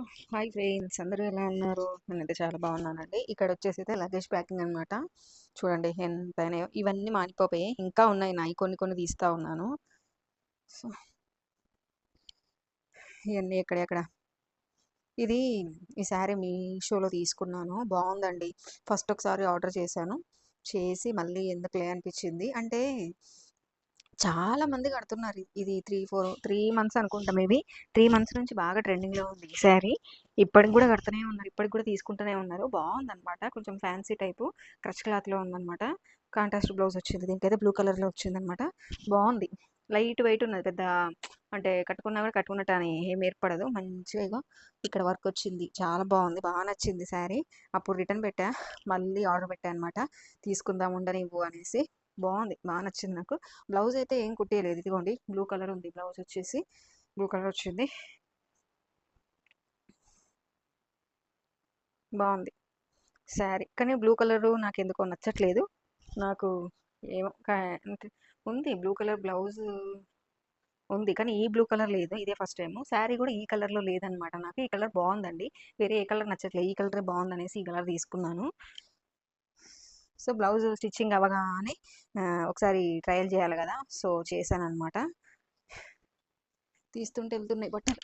Hi friends! అందరూ ఎలా ఉన్నారు? నేనైతే చాలా బాగున్నానండి. ఇక్కడ వచ్చేసి అయితే లగేజ్ ప్యాకింగ్ అనమాట చూడండి ఎంతైనా ఇవన్నీ మానిపోయాయి ఇంకా ఉన్నాయి నాయి. కొన్ని కొన్ని తీస్తా ఉన్నాను. సో ఇవన్నీ ఎక్కడెక్కడ? ఇది ఈ శారీ మీషోలో తీసుకున్నాను. బాగుందండి. ఫస్ట్ ఒకసారి ఆర్డర్ చేశాను. చేసి మళ్ళీ ఎందుకులే అనిపించింది. అంటే చాలా మంది కడుతున్నారు. ఇది త్రీ ఫోర్ త్రీ మంత్స్ అనుకుంటా మేబీ. త్రీ మంత్స్ నుంచి బాగా ట్రెండింగ్లో ఉంది ఈ శారీ. ఇప్పటికి కూడా కడుతూనే ఉన్నారు. ఇప్పటికి కూడా తీసుకుంటూనే ఉన్నారు. బాగుందనమాట కొంచెం ఫ్యాన్సీ టైపు క్రష్ క్లాత్లో ఉందన్నమాట. కాంట్రాస్ట్ బ్లౌజ్ వచ్చింది. దీనికైతే బ్లూ కలర్లో వచ్చిందనమాట బాగుంది. లైట్ వెయిట్ ఉన్నది. పెద్ద అంటే కట్టుకున్నా కూడా కట్టుకున్నట్టు అని ఏం ఏర్పడదు. మంచిగా ఇగో ఇక్కడ వర్క్ వచ్చింది. చాలా బాగుంది. బాగా నచ్చింది శారీ. అప్పుడు రిటర్న్ పెట్టా. మళ్ళీ ఆర్డర్ పెట్టా అనమాట తీసుకుందాం ఉండనివ్వు అనేసి. బాగుంది. బాగా నచ్చింది నాకు. బ్లౌజ్ అయితే ఏం కుట్టేయలేదు. ఇదిగోండి బ్లూ కలర్ ఉంది. బ్లౌజ్ వచ్చేసి బ్లూ కలర్ వచ్చింది. బాగుంది. శారీ. కానీ బ్లూ కలర్ నాకు ఎందుకో నచ్చట్లేదు. నాకు ఏమో ఉంది. బ్లూ కలర్ బ్లౌజ్ ఉంది. కానీ ఈ బ్లూ కలర్ లేదు. ఇదే ఫస్ట్ టైం శారీ కూడా ఈ కలర్లో లేదనమాట నాకు. ఈ కలర్ బాగుందండి. వేరే ఏ కలర్ నచ్చట్లేదు. ఈ కలర్ బాగుందనేసి ఈ కలర్ తీసుకున్నాను. సో బ్లౌజ్ స్టిచ్చింగ్ అవ్వగానే ఒకసారి ట్రయల్ చేయాలి కదా సో చేశాను అనమాట తీస్తుంటే వెళ్తున్నాయి బట్టలు.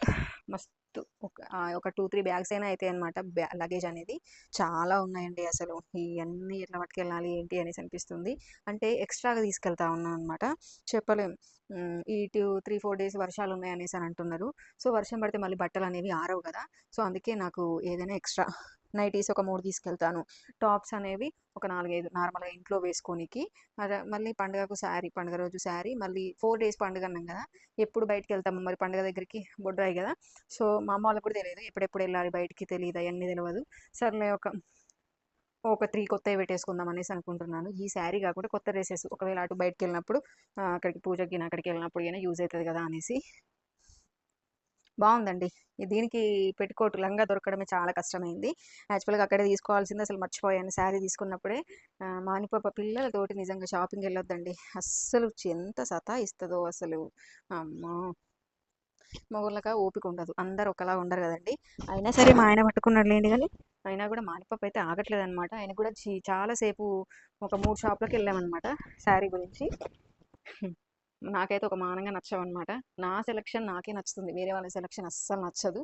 మస్తు ఒక ఒక టూ త్రీ బ్యాగ్స్ అయినా అయితే అనమాట బ్యా లగేజ్ అనేది. చాలా ఉన్నాయండి అసలు. ఇవన్నీ ఎట్లా పట్టుకెళ్ళాలి ఏంటి అనేసి అనిపిస్తుంది. అంటే ఎక్స్ట్రాగా తీసుకెళ్తా ఉన్నాను అనమాట చెప్పలేం. ఈ టూ త్రీ ఫోర్ డేస్ వర్షాలు ఉన్నాయి అనేసి అని అంటున్నారు. సో వర్షం పడితే మళ్ళీ బట్టలు అనేవి ఆరవు కదా. సో అందుకే నాకు ఏదైనా ఎక్స్ట్రా నైటీస్ ఒక మూడు తీసుకెళ్తాను. టాప్స్ అనేవి ఒక నాలుగైదు నార్మల్గా ఇంట్లో వేసుకోనికి. మళ్ళీ పండుగకు శారీ పండుగ రోజు శారీ మళ్ళీ ఫోర్ డేస్ పండుగ అన్నాం కదా ఎప్పుడు బయటికి వెళ్తాము? మరి పండుగ దగ్గరికి బొడ్రాయి కదా. సో మా అమ్మ వాళ్ళకి కూడా తెలియదు. ఎప్పుడెప్పుడు వెళ్ళాలి బయటికి తెలియదు అవన్నీ తెలియదు సర్లే ఒక ఒక త్రీ కొత్తవి పెట్టేసుకుందాం అనేసి అనుకుంటున్నాను. ఈ శారీ కాకుండా కొత్త డ్రెస్సెస్. ఒకవేళ అటు బయటికి వెళ్ళినప్పుడు అక్కడికి పూజకి అక్కడికి వెళ్ళినప్పుడు అయినా యూజ్ అవుతుంది కదా అనేసి బాగుందండి. దీనికి పెట్టుకోటు లంగా దొరకడమే చాలా కష్టమైంది. యాక్చువల్గా అక్కడే తీసుకోవాల్సింది అసలు మర్చిపోయాను. శారీ తీసుకున్నప్పుడే ఆ, మానిపాప పిల్లలతోటి నిజంగా షాపింగ్ వెళ్ళొద్దండి. అస్సలు ఎంత సతా ఇస్తుందో అసలు. అమ్మో! మగవాళ్ళక ఓపిక ఉండదు. అందరు ఒకలా ఉండరు కదండి. అయినా సరే మా ఆయన పట్టుకున్నాడు లేండి కానీ అయినా కూడా మానిపప్పు అయితే ఆగట్లేదు అనమాట ఆయన కూడా చాలాసేపు ఒక మూడు షాపులకు వెళ్ళామన్నమాట శారీ గురించి. నాకైతే ఒక మానంగా నచ్చవన్నమాట. నా సెలక్షన్ నాకే నచ్చుతుంది. వేరే వాళ్ళ సెలక్షన్ అస్సలు నచ్చదు.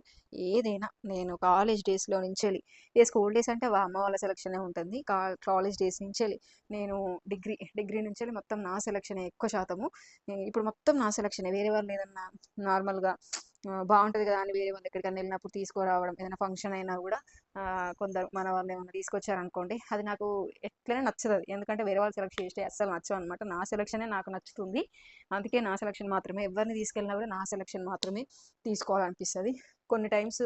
ఏదైనా నేను కాలేజ్ డేస్లో నుంచి వెళ్ళి ఏ స్కూల్ డేస్ అంటే అమ్మ వాళ్ళ సెలక్షనే ఉంటుంది. కా కాలేజ్ డేస్ నుంచి వెళ్ళి నేను డిగ్రీ డిగ్రీ నుంచి వెళ్ళి మొత్తం నా సెలక్షనే ఎక్కువ శాతము. ఇప్పుడు మొత్తం నా సెలక్షనే వేరే వాళ్ళు ఏదన్నా నార్మల్గా బాగుంటుంది కదా అని వేరే వాళ్ళ ఎక్కడికైనా వెళ్ళినప్పుడు తీసుకురావడం ఏదైనా ఫంక్షన్ అయినా కూడా కొందరు మన వాళ్ళు ఏమైనా తీసుకొచ్చారనుకోండి అది నాకు ఎట్లనే నచ్చదు ఎందుకంటే వేరే వాళ్ళు సెలెక్ట్ చేస్తే అస్సలు నచ్చవు అనమాట నా సెలక్షనే నాకు నచ్చుతుంది. అందుకే నా సెలక్షన్ మాత్రమే. ఎవరిని తీసుకెళ్ళినా కూడా నా సెలక్షన్ మాత్రమే తీసుకోవాలనిపిస్తుంది. కొన్ని టైమ్స్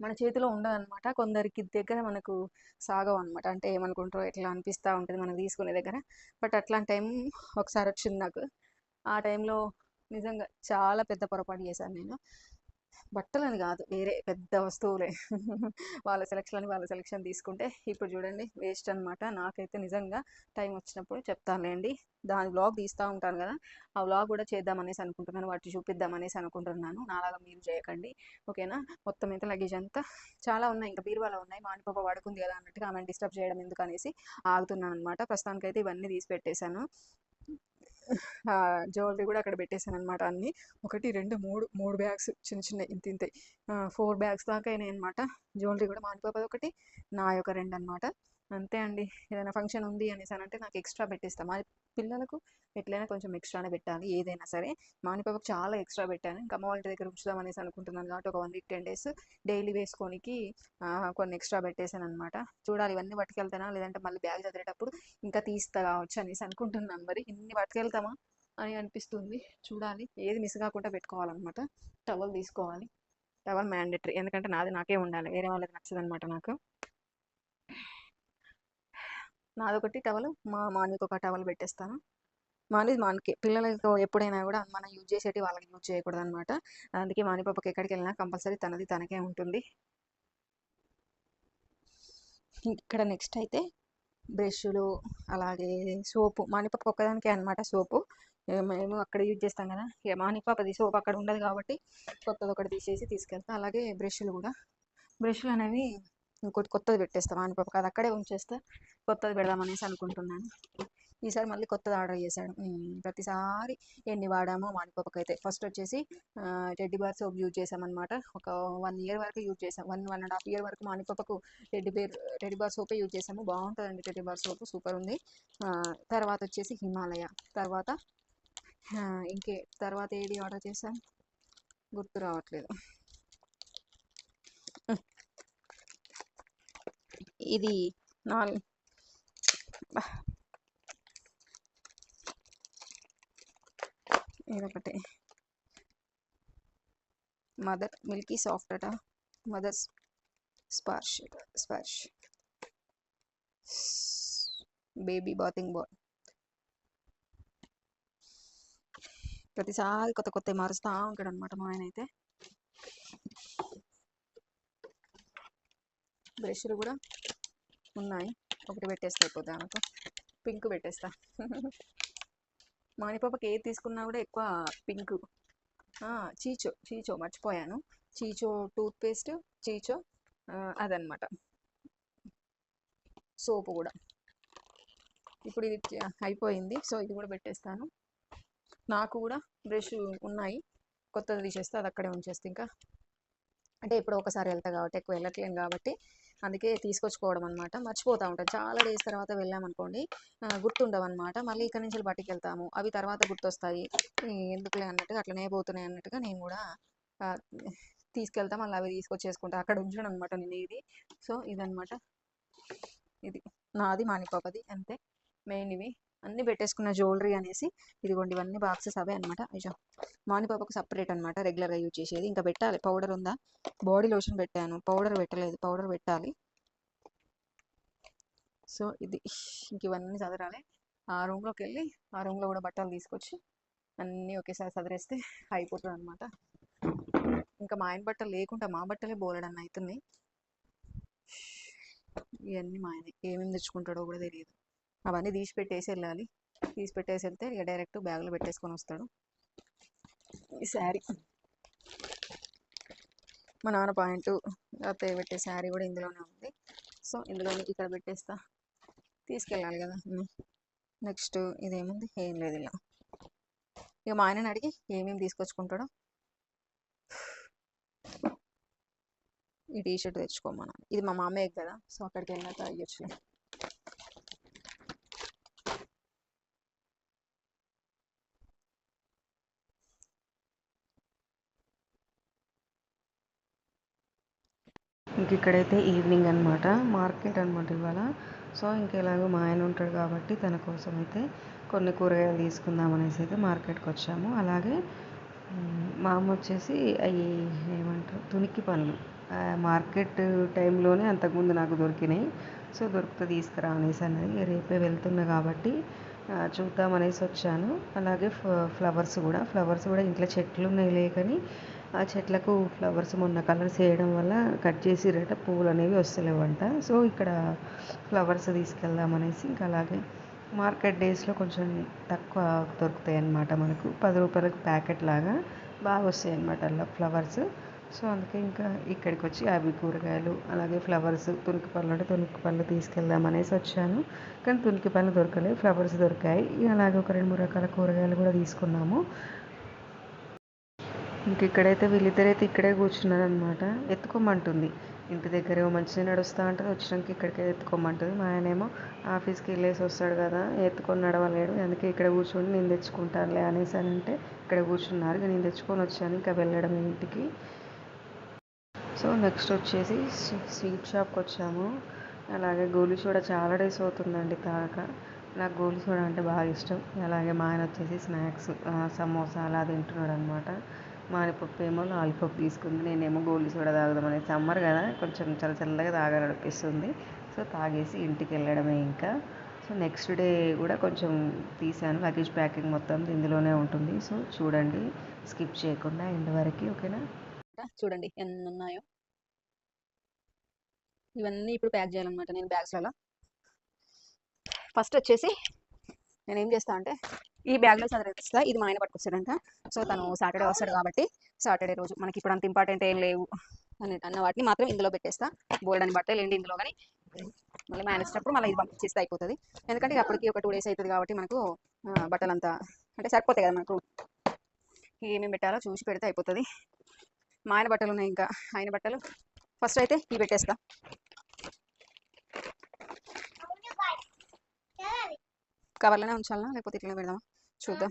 మన చేతిలో ఉండదన్నమాట. కొందరికి దగ్గర మనకు సాగవు అనమాట అంటే ఏమనుకుంటారో ఎట్లా అనిపిస్తూ ఉంటుంది మనం తీసుకునే దగ్గర. బట్ అట్లాంటి టైం ఒకసారి వచ్చింది నాకు. ఆ టైంలో నిజంగా చాలా పెద్ద పొరపాటు చేశాను నేను. బట్టలని కాదు వేరే పెద్ద వస్తువులే. వాళ్ళ సెలక్షన్ అని వాళ్ళ సెలక్షన్ తీసుకుంటే ఇప్పుడు చూడండి వేస్ట్ అనమాట నాకైతే నిజంగా టైం వచ్చినప్పుడు చెప్తానులేండి. దాని వ్లాగ్ తీస్తూ ఉంటాను కదా ఆ వ్లాగ్ కూడా చేద్దామనేసి అనుకుంటున్నాను. వాటి చూపిద్దాం అనేసి అనుకుంటున్నాను. నాలాగా మీరు చేయకండి. ఓకేనా? మొత్తం అయితే లగేజ్ అంతా చాలా ఉన్నాయి. ఇంకా బీరువాలో ఉన్నాయి. మానిపాప పడుకుంది కదా అన్నట్టుగా ఆమెను డిస్టర్బ్ చేయడం ఎందుకు అనేసి ఆగుతున్నాను అనమాట ప్రస్తుతానికైతే ఇవన్నీ తీసి పెట్టేశాను. జ్యువెలరీ కూడా అక్కడ పెట్టేశాను అనమాట అన్ని. ఒకటి రెండు మూడు మూడు బ్యాగ్స్ చిన్న చిన్న ఇంత ఇంత. ఫోర్ బ్యాగ్స్ దాకా అయినాయి అనమాట జ్యువెలరీ కూడా మానిపాపది ఒకటి నా యొక్క రెండు అనమాట అంతే అండి. ఏదైనా ఫంక్షన్ ఉంది అనేసి అని అంటే నాకు ఎక్స్ట్రా పెట్టిస్తాం. మా పిల్లలకు ఎట్లయినా కొంచెం ఎక్స్ట్రానే పెట్టాలి ఏదైనా సరే. మానిపాపకు చాలా ఎక్స్ట్రా పెట్టాను. ఇంకా అమ్మ వాళ్ళ దగ్గర ఉంచుదాం అనేసి అనుకుంటున్నాను కాబట్టి ఒక one week ten days daily వేసుకోనికి కొన్ని ఎక్స్ట్రా పెట్టేశాను అనమాట చూడాలి ఇవన్నీ పట్టుకెళ్తానా? లేదంటే మళ్ళీ బ్యాగ్ చదివేటప్పుడు ఇంకా తీస్తా కావచ్చు అనేసి అనుకుంటున్నాను మరి. ఇన్ని పట్టుకెళ్తామా అని అనిపిస్తుంది. చూడాలి. ఏది మిస్ కాకుండా పెట్టుకోవాలన్నమాట. టవల్ తీసుకోవాలి. Towel mandatory. ఎందుకంటే నాది నాకే ఉండాలి. వేరే వాళ్ళకి నచ్చదనమాట నాకు. నాదొకటి టవల్ మా మానికి ఒక టవల్ పెట్టేస్తాను. మానిది మానికి పిల్లలకి ఎప్పుడైనా కూడా మనం యూజ్ చేసేటి వాళ్ళకి యూజ్ చేయకూడదు అనమాట అందుకే మాని పాపకి ఎక్కడికి వెళ్ళినా కంపల్సరీ తనది తనకే ఉంటుంది. ఇక్కడ నెక్స్ట్ అయితే బ్రష్లు అలాగే సోపు మానిపప్పు ఒక్కదానికే అనమాట సోపు. మేము అక్కడ యూజ్ చేస్తాం కదా మానిపాపది సోప్ అక్కడ ఉండదు కాబట్టి కొత్తది ఒకటి తీసేసి తీసుకెళ్తాం. అలాగే బ్రష్లు కూడా. బ్రష్లు అనేవి ఇంకోటి కొత్తది పెట్టేస్తాం మానిపాపకి అది అక్కడే ఉంచేస్తే కొత్తది పెడదామనేసి అనుకుంటున్నాను. ఈసారి మళ్ళీ కొత్తది ఆర్డర్ చేశాడు. ప్రతిసారి ఎన్ని వాడామో మానిపాపకి అయితే ఫస్ట్ వచ్చేసి టెడ్డీ బార్ సోప్ యూజ్ చేసామన్నమాట ఒక వన్ ఇయర్ వరకు యూజ్ చేసాం one one and half year వరకు మానిపప్పకు టెడ్డీ బేర్ టెడ్డీ బార్ సోపే యూజ్ చేసాము బాగుంటుందండి టెడ్డీ బార్ సోప్ సూపర్ ఉంది. తర్వాత వచ్చేసి హిమాలయ. తర్వాత ఇంకే తర్వాత ఏది ఆర్డర్ చేశాం? గుర్తు రావట్లేదు. ఇది నా ఇదొకటి. మదర్ మిల్కీ సాఫ్ట్ అట. Mother's Sparsh Sparsh. Baby bathing ball. ప్రతిసారి కొత్త కొత్త మారుస్తూ ఉంటాడు అనమాట మా ఆయన అయితే. బ్రష్లు కూడా ఉన్నాయి. ఒకటి పెట్టేస్తా అయిపోతా అనుకో పింక్ పెట్టేస్తా. మానిపాపకి ఏది తీసుకున్నా కూడా ఎక్కువ పింక్. చీచో చీచో మర్చిపోయాను. చీచో టూత్పేస్ట్ చీచో అదనమాట సోపు కూడా. ఇప్పుడు ఇది అయిపోయింది. సో ఇది కూడా పెట్టేస్తాను. నాకు కూడా బ్రష్ ఉన్నాయి. కొత్తది తీసేస్తే అది అక్కడే ఉంచేస్తే ఇంకా. అంటే ఇప్పుడు ఒకసారి వెళ్తా కాబట్టి ఎక్కువ వెళ్ళట్లేను కాబట్టి అందుకే తీసుకొచ్చుకోవడం అనమాట మర్చిపోతూ ఉంటాం. చాలా డేస్ తర్వాత వెళ్ళామనుకోండి ఆ, గుర్తుండవు అనమాట మళ్ళీ ఇక్కడ నుంచి బయటికి వెళ్తాము అవి తర్వాత గుర్తొస్తాయి. ఎందుకులే అన్నట్టుగా అట్లనే పోతున్నాయి అన్నట్టుగా నేను కూడా తీసుకెళ్తా. మళ్ళీ అవి తీసుకొచ్చేసుకుంటా. అక్కడ ఉంచాను అనమాట నేను ఇది సో ఇదనమాట ఇది నాది మానిపాపది. అంతే. మెయిన్ ఇవి. అన్నీ పెట్టేసుకున్న జ్యువెలరీ అనేసి ఇదిగోండి ఇవన్నీ బాక్సెస్ అవే అనమాట అయ్యో మానిపాపకు సపరేట్ అనమాట రెగ్యులర్గా యూజ్ చేసేది. ఇంకా పెట్టాలి. పౌడర్ ఉందా? బాడీ లోషన్ పెట్టాను. పౌడర్ పెట్టలేదు. పౌడర్ పెట్టాలి. సో ఇది ఇంక ఇవన్నీ చదరాలి ఆ రూమ్లోకి వెళ్ళి ఆ రూమ్లో కూడా బట్టలు తీసుకొచ్చి అన్నీ ఒకేసారి చదిరేస్తే అయిపోతుంది అనమాట ఇంకా మా ఆయన బట్టలు లేకుండా మా బట్టలే బోలడన్న అవుతున్నాయి ఇవన్నీ మా ఆయన. ఏమేమి తెచ్చుకుంటాడో కూడా తెలియదు. అవన్నీ తీసి పెట్టేసి వెళ్ళాలి. తీసి పెట్టేసి వెళ్తే ఇక డైరెక్ట్ బ్యాగ్లో పెట్టేసుకొని వస్తాడు. ఈ శారీ మా నాన్న పాయింట్ అత్తయ్య పెట్టే శారీ కూడా ఇందులోనే ఉంది. సో ఇందులోనే ఇక్కడ పెట్టేస్తా. తీసుకెళ్ళాలి కదా నెక్స్ట్ ఇదేముంది? ఏం లేదు ఇలా. ఇక మా ఆయనని అడిగి ఏమేమి తీసుకొచ్చుకుంటాడో ఈ టీషర్ట్ తెచ్చుకోమన్నా ఇది మా మామయ్య కదా సో అక్కడికి వెళ్ళాక అయ్యొచ్చు ఇంక ఇక్కడైతే ఈవినింగ్ అనమాట మార్కెట్ అనమాట ఇవాళ. సో ఇంకెలాగో మా ఆయన ఉంటాడు కాబట్టి తన కోసం అయితే కొన్ని కూరగాయలు తీసుకుందాం అనేసి అయితే మార్కెట్కి వచ్చాము. అలాగే మా అమ్మ వచ్చేసి అవి ఏమంటారు తునికి పండ్లు మార్కెట్ టైంలోనే అంతకుముందు నాకు దొరికినాయి. సో దొరికితే తీసుకురా అనేసి అన్నది. రేపే వెళ్తున్నా కాబట్టి చూద్దామనేసి చూద్దాం అనేసి వచ్చాను. అలాగే ఫ్లవర్స్ కూడా. ఫ్లవర్స్ కూడా ఇంట్లో చెట్లు ఉన్నాయి లేకని ఆ చెట్లకు ఫ్లవర్స్ మొన్న కలర్స్ వేయడం వల్ల కట్ చేసిరట పువ్వులు అనేవి వస్తలేవంట. సో ఇక్కడ ఫ్లవర్స్ తీసుకెళ్దాం అనేసి ఇంకా అలాగే మార్కెట్ డేస్లో కొంచెం తక్కువ దొరుకుతాయి అన్నమాట మనకు. పది రూపాయలకు ప్యాకెట్ లాగా బాగా వస్తాయి అన్నమాట అలా ఫ్లవర్స్. సో అందుకే ఇంకా ఇక్కడికి వచ్చి అవి కూరగాయలు అలాగే ఫ్లవర్స్ తునికి పళ్ళు అంటే తునికి పళ్ళు తీసుకెళ్దాం అనేసి వచ్చాను. కానీ తునికి పళ్ళు దొరకలేదు ఫ్లవర్స్ దొరికాయి. అలాగే ఒక రెండు మూడు రకాల కూరగాయలు కూడా తీసుకున్నాము. ఇంక ఇక్కడైతే వీళ్ళిద్దరైతే ఇక్కడే కూర్చున్నారు అనమాట ఎత్తుకోమంటుంది. ఇంటి దగ్గర ఏమో మంచిగా నడుస్తూ ఉంటుంది. వచ్చినాక ఇక్కడికే ఎత్తుకోమంటుంది. మా ఆయనేమో ఆఫీస్కి వెళ్ళేసి వస్తాడు కదా ఎత్తుకొని నడవలేడు. అందుకే ఇక్కడ కూర్చొని నేను తెచ్చుకుంటానులే అనేసి అని అంటే ఇక్కడ కూర్చున్నారు. ఇక నేను తెచ్చుకొని వచ్చాను. ఇంకా వెళ్ళడం ఇంటికి. సో నెక్స్ట్ వచ్చేసి స్వీట్ షాప్కి వచ్చాము. అలాగే గోలీ సోడా చాలా డేస్ అవుతుందండి తాగక. నాకు గోలీ సోడా అంటే బాగా ఇష్టం. అలాగే మా ఆయన వచ్చేసి స్నాక్స్ సమోసా అలా తింటున్నాడు అనమాట మానిపప్పు ఏమో లాలీపాప్ తీసుకుంది. నేనేమో గోల్డ్ సోడా తాగుదామని సమ్మర్ కదా కొంచెం చల్ల చల్లగా తాగాలనిపిస్తుంది. సో తాగేసి ఇంటికి వెళ్ళడమే ఇంకా. సో నెక్స్ట్ డే కూడా కొంచెం తీసాను లగేజ్ ప్యాకింగ్ మొత్తం ఇందులోనే ఉంటుంది. సో చూడండి స్కిప్ చేయకుండా ఎండ్ వరకు ఓకేనా? చూడండి ఎన్ని ఉన్నాయో ఇవన్నీ ఇప్పుడు ప్యాక్ చేయాలన్నమాట. నేను బ్యాగ్స్లలో ఫస్ట్ వచ్చేసి నేను ఏం చేస్తా అంటే ఈ బ్యాగ్లో చదివిస్తా. ఇది మా ఆయన పట్టుకొస్తాడంట సో తను సాటర్డే వస్తాడు కాబట్టి సాటర్డే రోజు మనకి ఇప్పుడు అంత ఇంపార్టెంట్ ఏం లేవు అని అన్న వాటిని మాత్రం ఇందులో పెట్టేస్తా. బోల్డ్ అని బట్టలు ఏంటి ఇందులో కానీ మళ్ళీ మ్యాన్ వచ్చినప్పుడు మళ్ళీ ఇది పంపించేస్తే అయిపోతుంది. ఎందుకంటే అప్పటికి ఒక టూ డేస్ అవుతుంది కాబట్టి మనకు బట్టలు అంతా అంటే సరిపోతాయి కదా మనకు. ఏమేమి పెట్టాలో చూసి పెడితే అయిపోతుంది. మా ఆయన బట్టలు ఉన్నాయి ఇంకా. ఆయన బట్టలు ఫస్ట్ అయితే ఇవి పెట్టేస్తా. కవర్లోనే ఉంచాలా లేకపోతే ఇట్లా పెడదామా? చూద్దాం.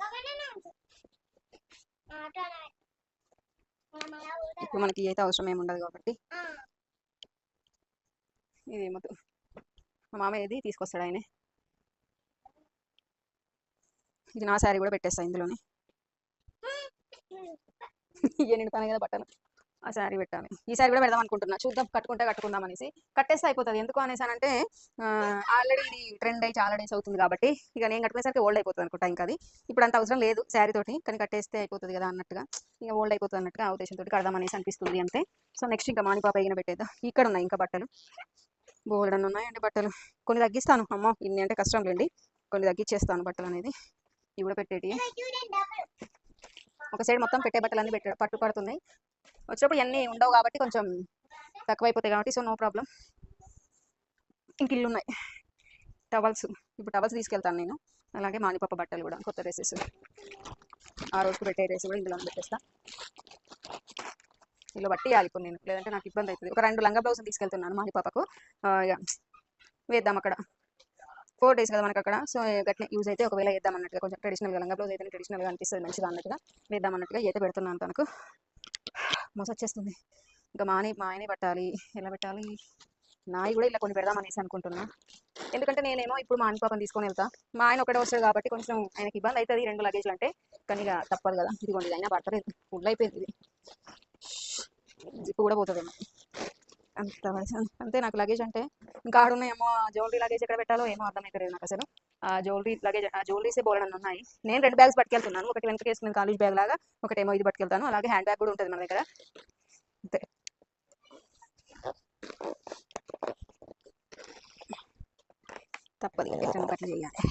ఇప్పుడు మనకి అయితే అవసరం ఏమి ఉండదు కాబట్టి. ఇది మొత్తం. మా మామయ్య ఇది తీసుకొస్తాడు ఆయనే. ఇది నా శారీ కూడా పెట్టేస్తా ఇందులోనే. ఇయ్య నిండుతానే కదా బట్టలు. ఆ శారీ పెట్టాలి. ఈ శారీ కూడా పెడదాం అనుకుంటున్నా. చూద్దాం కట్టుకుంటే కట్టుకుందాం అనేసి. కట్టేస్తే అయిపోతుంది. ఎందుకు అనేసి అంటే ఆల్రెడీ ఇది ట్రెండ్ అయ్యి చాలా డేస్ అవుతుంది కాబట్టి ఇక నేను కట్టుకునేసరికి ఓల్డ్ అయిపోతుంది అనుకుంటా ఇంకా అది. ఇప్పుడు అంత అవసరం లేదు శారీ తోటి కానీ కట్టేస్తే అయిపోతుంది కదా అన్నట్టుగా. ఇంకా ఓల్డ్ అయిపోతుంది అన్నట్టుగా ఆ ఉద్దేశంతో కడదాం అనేసి అనిపిస్తుంది అంతే. సో నెక్స్ట్ ఇంకా మానిపాప అయిన పెట్టేద్దాం? ఇక్కడ ఉన్నాయి ఇంకా బట్టలు. బోల్డ్ అని ఉన్నాయండి బట్టలు. కొన్ని తగ్గిస్తాను. అమ్మ ఇన్ని అంటే కష్టం లేండి. కొన్ని తగ్గించేస్తాను బట్టలు అనేది. ఇవి కూడా పెట్టేటి. ఒక సైడ్ మొత్తం పెట్టే బట్టలు అన్ని పెట్టే పట్టు పడుతున్నాయి వచ్చినప్పుడు ఇవన్నీ ఉండవు కాబట్టి కొంచెం తక్కువైపోతాయి కాబట్టి సో నో ప్రాబ్లం. ఇంక ఇల్లు ఉన్నాయి. టవల్స్ ఇప్పుడు టవల్స్ తీసుకెళ్తాను నేను. అలాగే మానిపప్ప బట్టలు కూడా కొత్త డ్రెస్సెస్. ఆ రోజుకు పెట్టే డ్రెస్ కూడా ఇందులో పెట్టేస్తా. ఇలా బట్టి ఇప్పుడు నేను. లేదంటే నాకు ఇబ్బంది అవుతుంది. ఒక రెండు లంగా బ్లౌజ్ తీసుకెళ్తున్నాను మానిపాపకు ఇక వేద్దాం అక్కడ. ఫోర్ డేస్ కదా మనకి అక్కడ సో గట్టిన యూజ్ అయితే ఒకవేళ వేద్దాం అన్నట్టుగా కొంచెం ట్రెడిషనల్గా లంగా బ్లౌజ్ అయితే ట్రెడిషనల్గా అనిపిస్తుంది మంచిగా అన్నట్టుగా. వేద్దాం అన్నట్టుగా అయితే పెడుతున్నాను తనకు. మోస ఇంకా మా ఆయన మా ఆయనే పట్టాలి. ఎలా పెట్టాలి? నాయి కూడా ఇలా కొన్ని పెడదామనేసి అనుకుంటున్నా. ఎందుకంటే నేనేమో ఇప్పుడు మా ఆయన పాపం తీసుకొని వెళ్తా. మా ఆయన ఒకటే వస్తాడు కాబట్టి కొంచెం ఆయనకి ఇబ్బంది అవుతుంది రెండు లగేజ్లు అంటే. కానీ ఇక తప్పదు కదా. ఇదిగోండి ఇది అయినా పడతలేదు ఫుల్ అయిపోయింది ఇది. జిప్పు కూడా పోతుందేమో. అంత అంతే నాకు లగేజ్ అంటే. ఇంకా ఆడున్నాయేమో జ్యువెలరీ లగేజ్ ఎక్కడ పెట్టాలో ఏమో అర్థమైతలేదు నాకు అసలు. జ్యువెలరీ లగేజ్ ఆ జ్యువెలరీసే బోలెడన్ని ఉన్నాయి. నేను రెండు బ్యాగ్స్ పట్టుకెళ్తున్నాను. ఒకటి వెనక వేసుకుని కాలేజ్ బ్యాగ్ లాగా ఒకటేమో ఇది పట్టుకెళ్తాను. అలాగే హ్యాండ్ బ్యాగ్ కూడా ఉంటుంది మన దగ్గర. అంతే. తప్పదు కదా చేయాలి.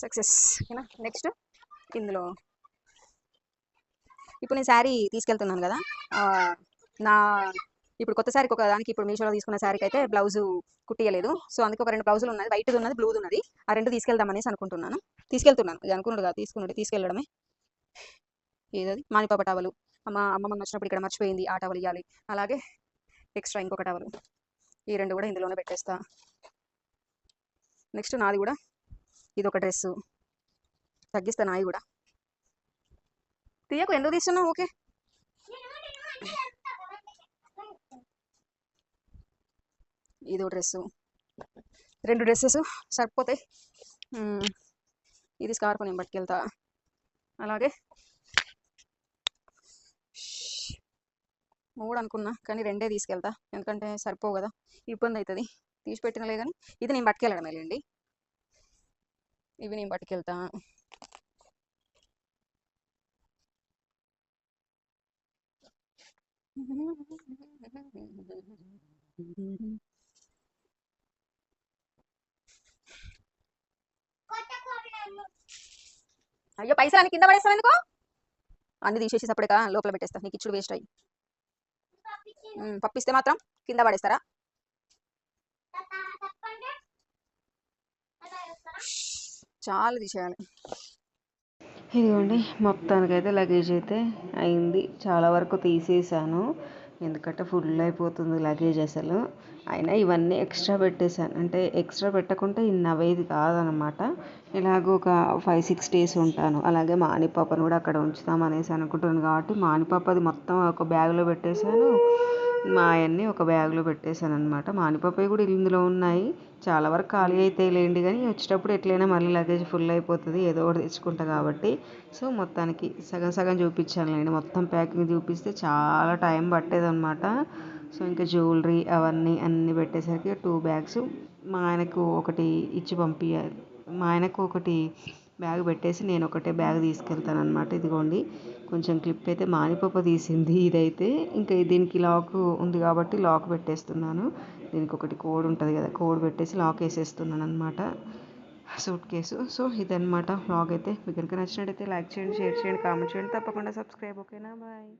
సక్సెస్ ఓకేనా నెక్స్ట్ ఇందులో. ఇప్పుడు నేను శారీ తీసుకెళ్తున్నాను కదా. నా ఇప్పుడు కొత్త శారీకి ఒక దానికి ఇప్పుడు మీషోలో తీసుకున్న శారీకి అయితే బ్లౌజ్ కుట్టియలేదు. సో అందుకే ఒక రెండు బ్లౌజులు ఉన్నది వైట్ది ఉన్నది బ్లూది ఉన్నది. ఆ రెండు తీసుకెళ్దాం అనేసి అనుకుంటున్నాను. తీసుకెళ్తున్నాను. ఇది అనుకున్నాడు కదా తీసుకున్నాడు. తీసుకెళ్ళడమే. ఏదది? మానిపాప టవలు. అమ్మ అమ్మమ్మ వచ్చినప్పుడు ఇక్కడ మర్చిపోయింది. ఆ టవల్ ఇవ్వాలి అలాగే ఎక్స్ట్రా ఇంకొక టవల్. ఈ రెండు కూడా ఇందులోనే పెట్టేస్తా. నెక్స్ట్ నాది కూడా ఇది ఒక డ్రెస్సు. తగ్గిస్తా నాయి కూడా. తీయకు ఎందుకు తీస్తున్నావు? ఓకే. ఇదో డ్రెస్సు రెండు డ్రెస్సెస్ సరిపోతాయి ఇది స్కార్ఫ్ నేను పట్టుకెళ్తా అలాగే మూడు అనుకున్నా కానీ రెండే తీసుకెళ్తా ఎందుకంటే సరిపోవు కదా ఇబ్బంది అవుతుంది తీసి పెట్టినలే కానీ ఇది నేను పట్టుకెళ్ళడమే లేండి ఇవి నేను పట్టుకెళ్తా అయ్యో పైసలు కింద పడేస్తాను ఎందుకో? అన్ని తీసేసి లోపల పెట్టేస్తా నీకు ఇచ్చుడు వేస్ట్ అయ్యి. పప్పిస్తే మాత్రం కింద పడేస్తారా? చాలా తీసేయాలి. ఇదిగోండి మొత్తానికైతే లగేజ్ అయితే అయింది. చాలా వరకు తీసేసాను. ఎందుకంటే ఫుల్ అయిపోతుంది లగేజ్ అసలు. అయినా ఇవన్నీ ఎక్స్ట్రా పెట్టేశాను. అంటే ఎక్స్ట్రా పెట్టకుంటే ఇన్ని అవేది కాదనమాట. ఇలాగ ఒక ఫైవ్ సిక్స్ డేస్ ఉంటాను. అలాగే మానిపాపను కూడా అక్కడ ఉంచుతాం అనేసి అనుకుంటున్నాను కాబట్టి మానిపాపది మొత్తం ఒక బ్యాగ్లో పెట్టేశాను. మా అవన్నీ ఒక బ్యాగ్లో పెట్టేశాను అనమాట మానిపాపవి కూడా ఇందులో ఉన్నాయి. చాలా వరకు ఖాళీ అయితే లేండి కానీ వచ్చేటప్పుడు ఎట్లయినా మళ్ళీ లగేజ్ ఫుల్ అయిపోతుంది ఏదో ఒకటి తెచ్చుకుంటా కాబట్టి. సో మొత్తానికి సగం సగం చూపించానులేండి మొత్తం ప్యాకింగ్ చూపిస్తే చాలా టైం పట్టేదన్నమాట. సో ఇంకా జ్యువెలరీ అవన్నీ అన్నీ పెట్టేసరికి టూ బ్యాగ్స్ మా ఆయనకు ఒకటి ఇచ్చి పంపించాలి మా ఆయనకు ఒకటి బ్యాగ్ పెట్టేసి నేను ఒకటే బ్యాగ్ తీసుకెళ్తాను అనమాట ఇదిగోండి కొంచెం క్లిప్ అయితే మానిపప్ప తీసింది ఇదైతే. ఇంకా దీనికి లాక్ ఉంది కాబట్టి లాక్ పెట్టేస్తున్నాను. దీనికి ఒకటి కోడ్ ఉంటుంది కదా కోడ్ పెట్టేసి లాక్ వేసేస్తున్నాను అనమాట సూట్ కేసు. సో ఇదనమాట వ్లాగ్ అయితే మీకు కనుక నచ్చినట్టయితే లైక్ చేయండి షేర్ చేయండి కామెంట్ చేయండి. తప్పకుండా సబ్స్క్రైబ్. ఓకేనా? బాయ్.